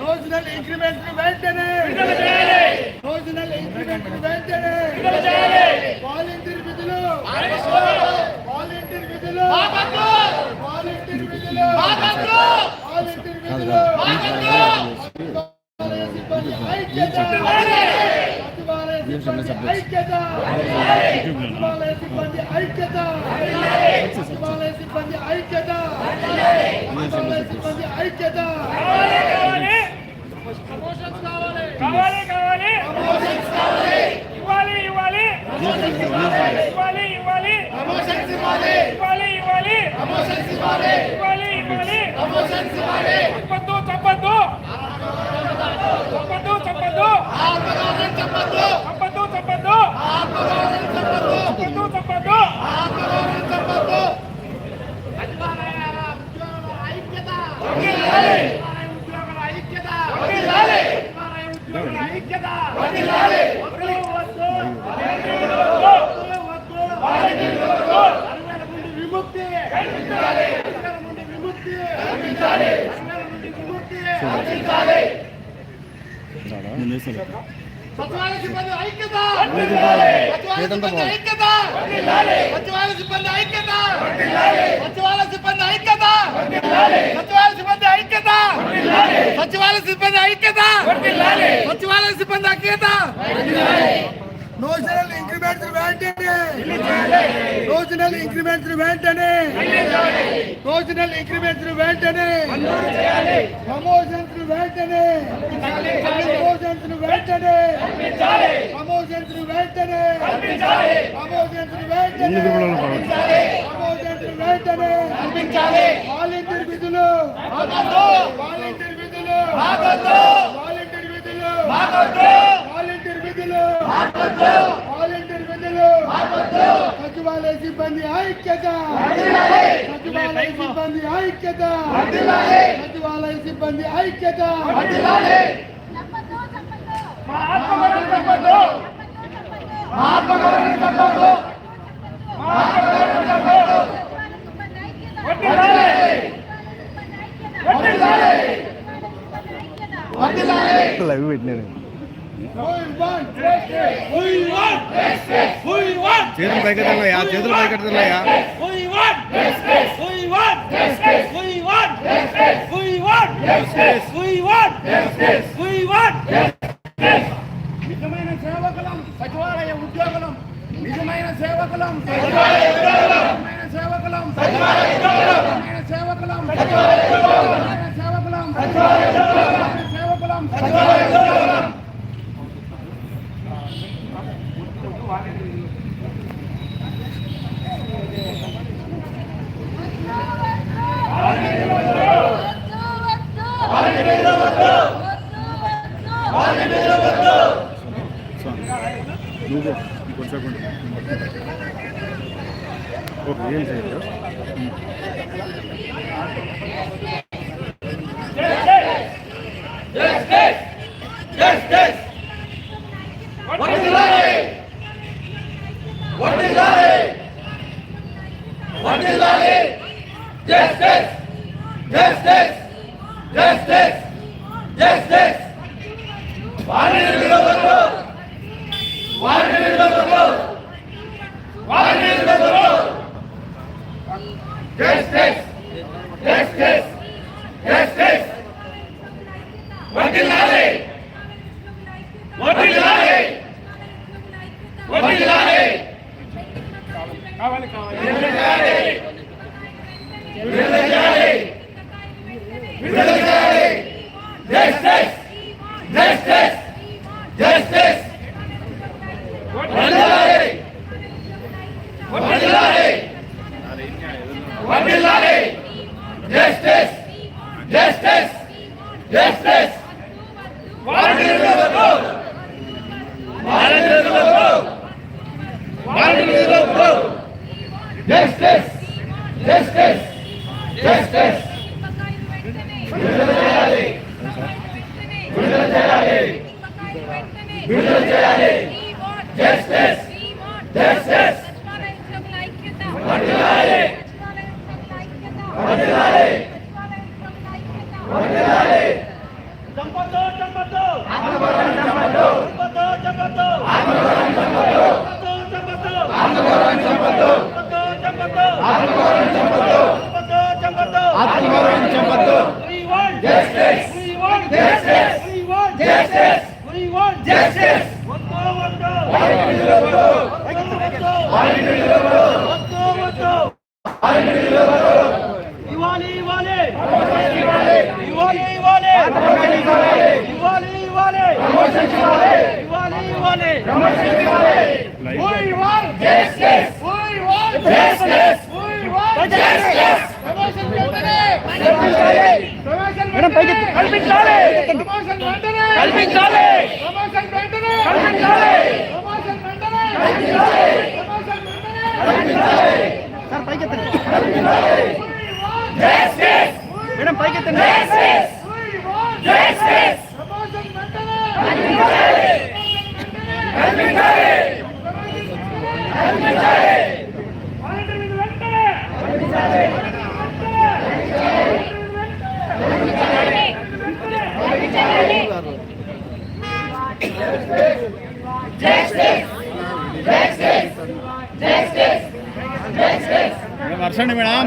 రోజునల్ increment వెంటనే రోజునల్ increment వెంటనే వాలంటీర్ విధులు వాలంటీర్ విధులు వాలంటీర్ విధులు వాలంటీర్ విధులు ఐక్యత ఐక్యత సచివాలయ కావాలి కావాలి కావాలి ఇవ్వాలి ఇవ్వాలి ఇవ్వాలి ఇవ్వాలి ఇవ్వాలి ఇవ్వాలి ఇవ్వాలి ఇవ్వాలి ప్రమోషన్స్ ఇవ్వాలి చెప్పద్దు చెప్పద్దు చెప్పద్దు చెప్పద్దు చేశారు సచివాలయ సిబ్బంది ఐక్యత నోషనల్ ఇంక్రిమెంట్స్ వెంటనే నోషనల్ ఇంక్రిమెంట్స్ వెంటనే నోషనల్ ఇంక్రిమెంట్స్ వెంటనే ప్రమోషన్స్ వెంటనే ప్రమోషన్స్ వెంటనే ప్రమోషన్స్ వెంటనే ప్రమోషన్స్ వెంటనే ప్రమోషన్స్ వెంటనే వాలంటీర్ విధులు. వాలంటీర్ విధులు. వాలంటీర్ విధులు. విధులు వాలంటీర్ విధులు సచివాలయ సిబ్బంది ఐక్యత సచివాలయ. సిబ్బంది ఐక్యత సచివాలయ. సిబ్బంది ఐక్యత. లైవ్ పెట్టినా చేతులు పైకెత్తున్నాయా చేతులు పైకెత్తున్నాయా justice, justice, justice, justice. Warning ನೀಡಬೇಕು ವಾರ್ನಿಂಗ್ ನೀಡಬೇಕು ವಾರ್ನಿಂಗ್ ನೀಡಬೇಕು ಜಸ್ಟಿಸ್ ಜಸ್ಟಿಸ್ ಜಸ್ಟಿಸ್ ವಕೀಲಾರಿ Yes, yes. ఇవ్వాలి ఇవ్వాలి. ఇవ్వాలి ఇవ్వాలి. ఇవ్వాలి ఇవ్వాలి. ఇవ్వాలి ఇవ్వాలి. Want justice. We want justice. We want justice. Promotion వెంటనే ప్రమోషన్ వెంటనే కల్పించాలి. ప్రమోషన్ వెంటనే కల్పించాలి. ప్రమోషన్ వెంటనే కల్పించాలి. ప్రమోషన్ వెంటనే ప్రమోషన్ వెంటనే సార్ పైకెత్తండి Justice. మేడం పైకెత్తండి Justice. We want justice. Promotion వెంటనే కల్పించాలి. వాలంటీర్ విధులు వెంటనే వర్షండి మేడం.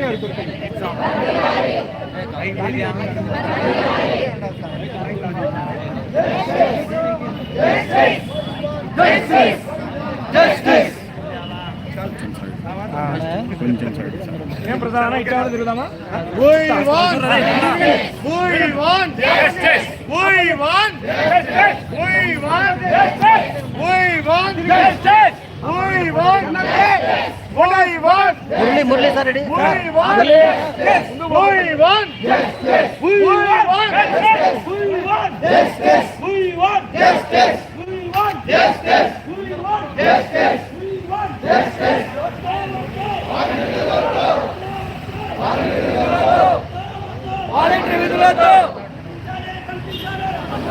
వేరే ఎవరికి దొరికింది కొంచెం సైడ్ ఏం ప్రధాన ఇట్లా తిరుగుదామా We want We want justice. We want justice. We want justice. முனைவான் முரளி முரளி சார் ரெடி முனைவான் முனைவான் முனைவான் முனைவான் முனைவான் முனைவான் முனைவான்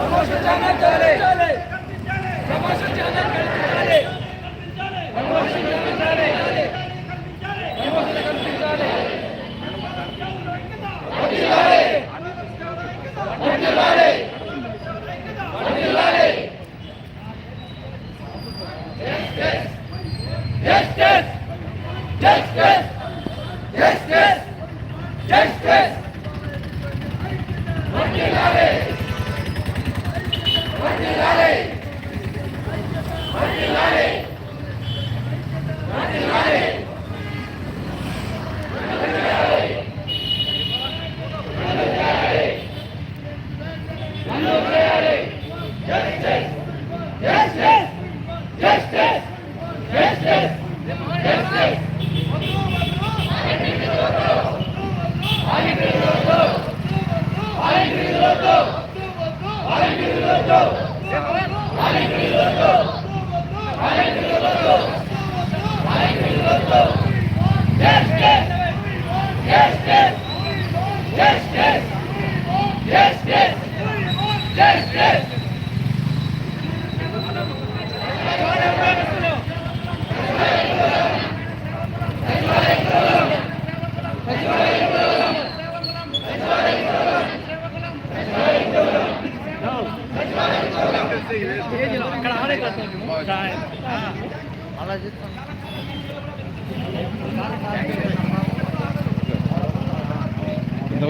Vamos a echarle, vamos a echarle,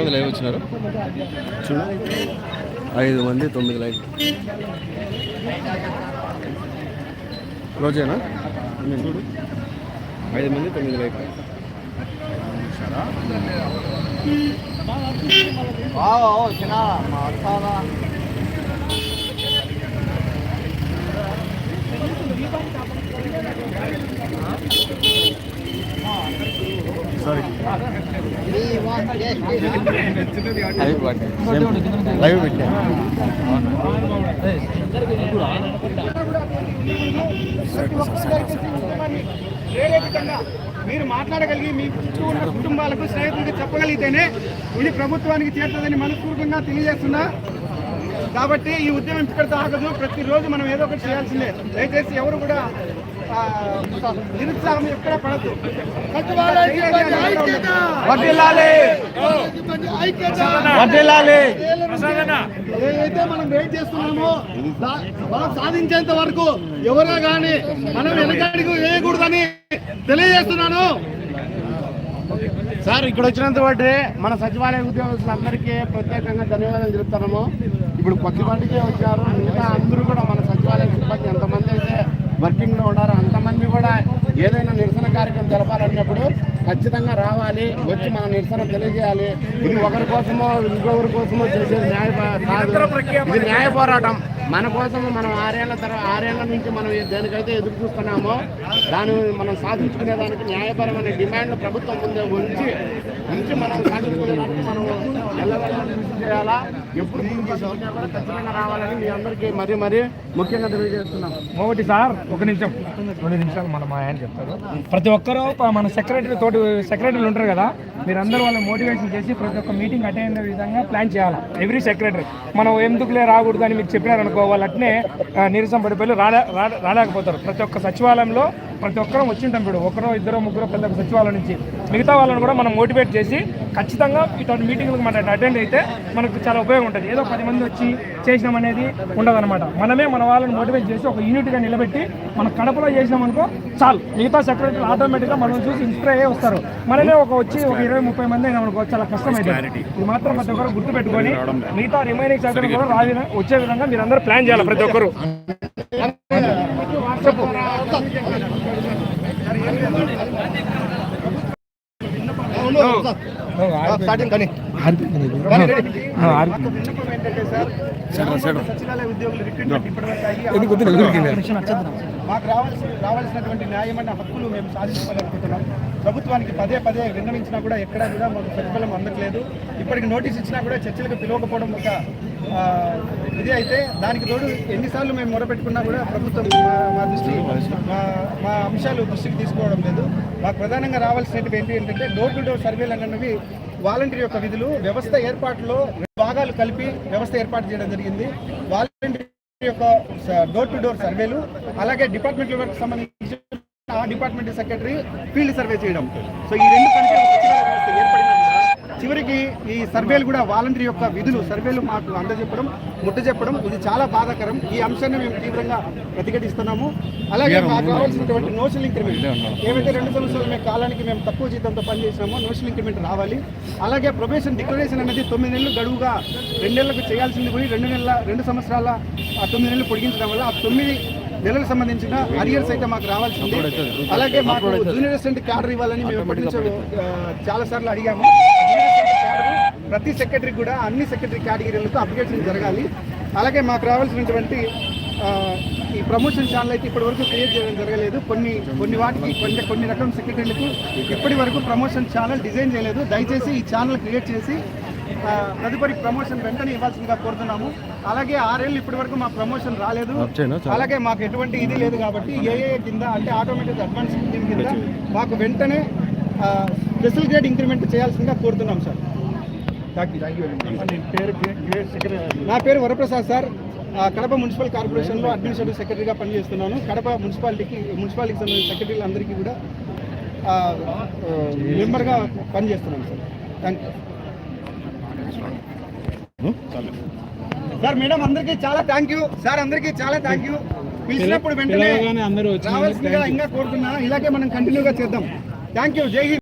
ఎంతమంది లైవ్ వచ్చినారు. చూడు. ఐదు మంది తొమ్మిది లైవ్. రోజేనా? నేను చూడు. ఐదు మంది తొమ్మిది లైవ్. సారీ లైవ్ పెట్టా. మీరు మాట్లాడగలిగి మీ చుట్టూ ఉన్న కుటుంబాలకు స్నేహితులకు చెప్పగలిగితేనే ఇది ప్రభుత్వానికి చేరుతుందని మనస్ఫూర్తిగా తెలియజేస్తున్నా. కాబట్టి ఈ ఉద్యమం ఇక్కడ ఆగదు ప్రతిరోజు మనం ఏదో ఒకటి చేయాల్సిందే. దయచేసి ఎవరు కూడా నిరుత్సాహం ఎక్కడ పడద్దు ఏదైతే మనం వెయిట్ చేస్తున్నామో మనం సాధించేంత వరకు ఎవరో గాని మనం వెనకడికి వేయకూడదని తెలియజేస్తున్నాను. సార్ ఇక్కడ వచ్చినంత బట్టి మన సచివాలయ ఉద్యోగస్తులందరికీ ప్రత్యేకంగా ధన్యవాదాలు తెలుపుతున్నాము ఇప్పుడు కొద్దిమందికే వచ్చారు మిగతా అందరూ కూడా మన సచివాలయ సిబ్బంది ఎంతమంది అయితే వర్కింగ్లో ఉన్నారో? అంతమంది కూడా ఏదైనా నిరసన కార్యక్రమం జరపాలన్నప్పుడు ఖచ్చితంగా రావాలి వచ్చి మన నిరసన తెలియజేయాలి. ఇది ఒకరి కోసమో ఇంకొకరి కోసమో చేసేది న్యాయ కాదు. ఇది న్యాయ పోరాటం. మన కోసం మనం ఆరేళ్ళ తర్వాత ఆరేళ్ళ నుంచి మనం దేనికైతే ఎదురు చూస్తున్నామో దాన్ని మనం సాధించుకునేదానికి న్యాయపరమైన డిమాండ్లు ప్రభుత్వం ముందే ఉంచి ఉంచి మనం సాధించుకునేదానికి మనం ఎల్లవెల్లా కృషి చేయాలా? ఎప్పుడు కూడా ఖచ్చితంగా రావాలని మీ అందరికీ మరీ మరీ ముఖ్యంగా తెలియజేస్తున్నాం. ఒకటి సార్ ఒక నిమిషం. రెండు నిమిషాలు మన మా ఆయన చెప్తారు ప్రతి ఒక్కరూ మన సెక్రటరీ తోటి సెక్రటరీలు ఉంటారు కదా మీరందరూ వాళ్ళని మోటివేషన్ చేసి ప్రతి ఒక్క మీటింగ్ అటెండ్ అయ్యే విధంగా ప్లాన్ చేయాలి? Every secretary. మనం ఎందుకులే రాకూడదు అని మీకు చెప్పినారనుకో వాళ్ళు అట్నే నీరసం పడిపోయి రాలే- రాలేకపోతారు. ప్రతి ఒక్క సచివాలయంలో ప్రతి ఒక్కరం వచ్చింటాం ఇప్పుడు ఒకరో ఇద్దరు ముగ్గురు పెద్ద ఒక్క సచివాలయం నుంచి. మిగతా వాళ్ళని కూడా మనం మోటివేట్ చేసి ఖచ్చితంగా ఇటువంటి మీటింగ్లకు మనం అటెండ్ అయితే మనకు చాలా ఉపయోగం ఉంటుంది. ఏదో పది మంది వచ్చి చేసినాం అనేది ఉండదన్నమాట. మనమే మన వాళ్ళని మోటివేట్ చేసి ఒక యూనిట్గా నిలబెట్టి మన కడపలో చేసినాం అనుకో చాలు. మిగతా సెక్రటరీలు ఆటోమేటిక్గా మనం చూసి ఇన్స్పైర్ అయ్యే వస్తారు. మనమే ఒక వచ్చి ఒక ఇరవై ముప్పై మంది అయినా అనుకో చాలా కష్టం అవుతుంది ఇది మాత్రం ప్రతి ఒక్కరు గుర్తుపెట్టుకొని మిగతా రిమైనింగ్ సెక్రటరీ కూడా రావి వచ్చే విధంగా మీరు అందరూ ప్లాన్ చేయాలి ప్రతి ఒక్కరు. మాకు విన్నపం ఏంటంటే సార్ సచివాలయ ఉద్యోగులు రిక్రూట్మెంట్ ఇప్పటివరకు అయ్యి మాకు రావాల్సిన రావాల్సినటువంటి న్యాయమైన హక్కులు మేము సాధించుకోలేకపోతున్నాం ప్రభుత్వానికి పదే పదే విన్నవించినా కూడా ఎక్కడా కూడా మాకు ప్రతిఫలం అందట్లేదు. ఇప్పటికి నోటీస్ ఇచ్చినా కూడా చర్చలకు పిలవకపోవడం ఒక ఇది అయితే దానికి తోడు ఎన్నిసార్లు మేము మొరపెట్టుకున్నా కూడా ప్రభుత్వం మా- దృష్టి మా మా అంశాలు దృష్టికి తీసుకోవడం లేదు. మాకు ప్రధానంగా రావాల్సినవి ఏంటి ఏంటంటే డోర్ టు డోర్ సర్వేలు అనేవి వాలంటీర్ యొక్క విధులు వ్యవస్థ ఏర్పాటులో భాగాలు కలిపి వ్యవస్థ ఏర్పాటు చేయడం జరిగింది. వాలంటీర్ యొక్క డోర్ టు డోర్ సర్వేలు అలాగే డిపార్ట్మెంట్ వర్క్ సంబంధించి ఆ డిపార్ట్మెంట్ సెక్రటరీ ఫీల్డ్ సర్వే చేయడం. సో ఈ రెండు కలిపి ఒక సచివాలయ వ్యవస్థ ఏర్పడిన చివరికి ఈ సర్వేలు కూడా వాలంటీర్ యొక్క విధులు సర్వేలు మాకు అందజెప్పడం ముట్ట చెప్పడం ఇది చాలా బాధాకరం. ఈ అంశాన్ని మేము తీవ్రంగా ప్రతిఘటిస్తున్నాము. అలాగే మాకు రావాల్సినటువంటి నోషల్ ఇంక్రిమెంట్ ఏవైతే రెండు సంవత్సరాలు మేము కాలానికి మేము తక్కువ జీతంతో పనిచేసినామో నోషల్ ఇంక్రిమెంట్ రావాలి. అలాగే ప్రొబేషన్ డిక్లరేషన్ అనేది తొమ్మిది నెలలు గడువుగా రెండేళ్ళకు చేయాల్సింది పోయి రెండు నెలల రెండు సంవత్సరాల ఆ తొమ్మిది నెలలు పొడిగించడం వల్ల ఆ తొమ్మిది నెలలకు సంబంధించిన అరియర్స్ అయితే మాకు రావాల్సింది. అలాగే మాకు జూనియర్ అసిస్టెంట్ క్యాడర్ ఇవ్వాలని మేము ఎప్పటి నుంచో చాలా సార్లు అడిగాము. ప్రతి సెక్రటరీ కూడా అన్ని సెక్రటరీ కేటగిరీలకు అప్లికేషన్ జరగాలి. అలాగే మాకు రావాల్సినటువంటి ఈ ప్రమోషన్ ఛానల్ అయితే ఇప్పటి వరకు క్రియేట్ చేయడం జరగలేదు. కొన్ని కొన్ని వాటికి కొన్ని కొన్ని రకం సెక్రటరీలకు ఇప్పటి వరకు ప్రమోషన్ ఛానల్ డిజైన్ చేయలేదు. దయచేసి ఈ ఛానల్ క్రియేట్ చేసి తదుపరి ప్రమోషన్ వెంటనే ఇవ్వాల్సిందిగా కోరుతున్నాము. అలాగే ఆరేళ్ళు ఇప్పటి వరకు మా ప్రమోషన్ రాలేదు. అలాగే మాకు ఎటువంటి ఇది లేదు కాబట్టి ఏఏ కింద అంటే ఆటోమేటిక్ అడ్వాన్స్ కింద మాకు వెంటనే స్పెషల్ గ్రేడ్ ఇంక్రిమెంట్ చేయాల్సిందిగా కోరుతున్నాం సార్. నా పేరు వరప్రసాద్ సార్. కడప మున్సిపల్ కార్పొరేషన్లో అడ్మినిస్ట్రేటివ్ సెక్రటరీగా పనిచేస్తున్నాను. కడప మున్సిపాలిటీకి మున్సిపాలిటీకి సంబంధించిన సెక్రటరీలు అందరికీ కూడా మెంబర్గా పనిచేస్తున్నాను sir. Thank you sir madam అందరికీ చాలా థ్యాంక్ యూ సార్ అందరికీ చాలా థ్యాంక్ యూ పిలిచినప్పుడు వెంటనే రావాల్సిందిగా ఇంకా కోరుతున్నా. ఇలాగే మనం కంటిన్యూగా చేద్దాం. థ్యాంక్ యూ జై హింద్.